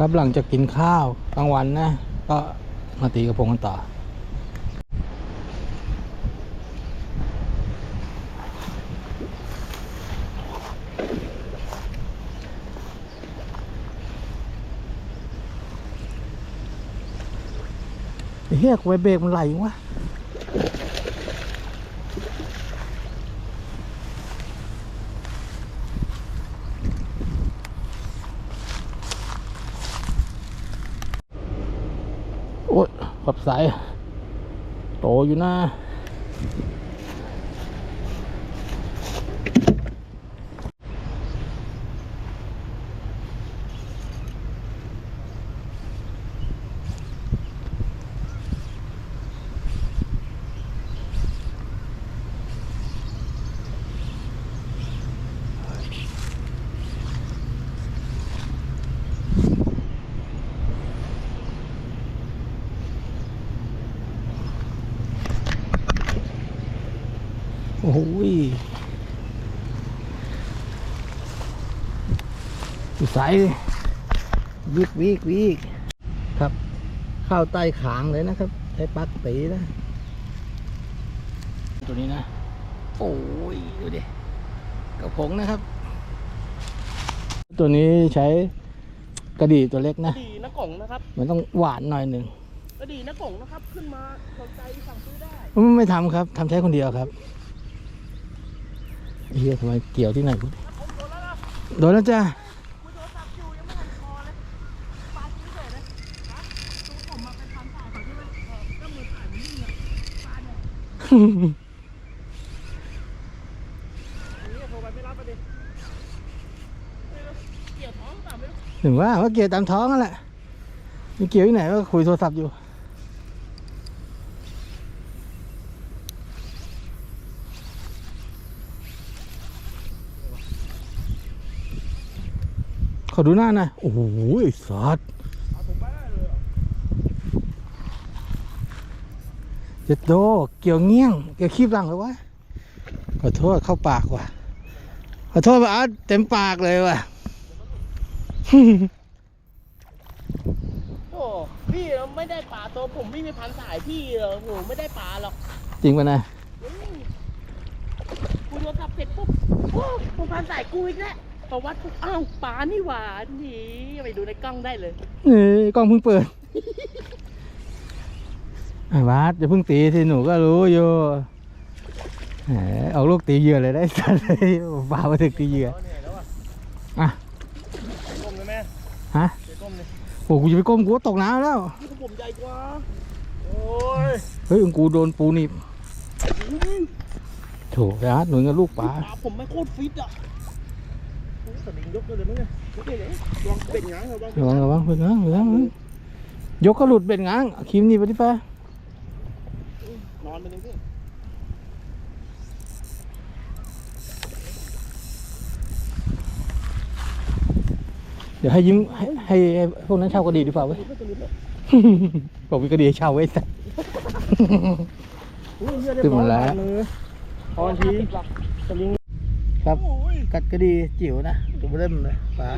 ครับหลังจากกินข้าวกลางวันนะ ก็มาตีกระพงกันต่อไอ้เฮียกไปเบรกมันไหลวะ โกับสายโตอยู่นะ อ้โหยอยู่สายวิกวิกวิกครับ เข้าใต้ขางเลยนะครับ ใช้ปลั๊กตีนะ ตัวนี้นะ โอ้ย ดูดิกระพงนะครับ ตัวนี้ใช้กระดี่ตัวเล็กนะ ดีนะกล่องนะครับ มันต้องหวานหน่อยหนึ่งก็ดีนะกล่องนะครับ ขึ้นมาสนใจสั่งซื้อได้ ไม่ทำครับทำใช้คนเดียวครับ เฮียทำไมเกี่ยวที่ไหนกูดิโดนแล้วจ้าคุยโทรศัพท์อยู่ยังไม่ทันคอเลยปลาชิ้นเฉยเลยฮะตัวผมมาเป็นพันสายเขาที่ว่าเออก็มือถ่ายมันนิ่งอะปลาเนี่ยอันนี้โทรไปไม่รับประเด็นเกี่ยวท้องเปล่าไม่รู้ถึงว่าว่าเกี่ยวตามท้องนั่นแหละมีเกี่ยวที่ไหนว่าคุยโทรศัพท์อยู่ อดูหน้าหน่อยโอ้โหไอ้สัตว์เอาผมไปได้เลยเหรอเจ็ดโดเกี่ยวเงี้ยง เกี่ยวคีบหลังเลยวะขอโทษเข้าปากว่ะขอโทษว่าอาร์ตเต็มปากเลยว่ะโอ้พี่เราไม่ได้ปลาตัวผมไม่มีพันสายพี่เหรอโหไม่ได้ปลาหรอกจริงป่ะนะอืมกูโทรศัพท์เสร็จปุ๊บโอ้กูพันสายกูอีกแล้ว พอวัดปุ๊บอ้าวปลานี่หว่านี่ไปดูในกล้องได้เลยเอ้ยกล้องเพิ่งเปิดไอ้บาสอย่าเพิ่งตีสิหนูก็รู้อยู่แหมเอาลูกตีเหยื่อเลยได้สัตว์เลยบามาถึงตีเหยื่อเหนื่อยแล้วอะอะก้มเลยแม่ฮะเดี๋ยวก้มเลยโอ้กูจะไปก้มกูก็ตกน้ำแล้วนี่ของผมใหญ่กว่าโอ้ยเฮ้ยกูโดนปูหนีบโถไอ้อาร์ตหนูกับลูกปลาปลาผมไม่โคตรฟิตอะ โอ้ยสลิงยกเลยเลยมั้งเป็นง้างเหรอบ้างระวังระวังเพื่อนนะเพื่อนนะยกก็หลุดเบ็ดง้างครีมนี่ไปดิไปนอนไปเลยพี่เดี๋ยวให้ยิ้มให้ให้พวกนั้นเช่ากระดีดีกว่าเว้ยบอกวิกระดีเช่าไว้สัตว์โอ้ยเหี้ยได้ขึ้นมาแล้วพอทีสลิง ครับโอ้ยกัดกระดีจิ๋วนะตัวเริ่มเลยปลา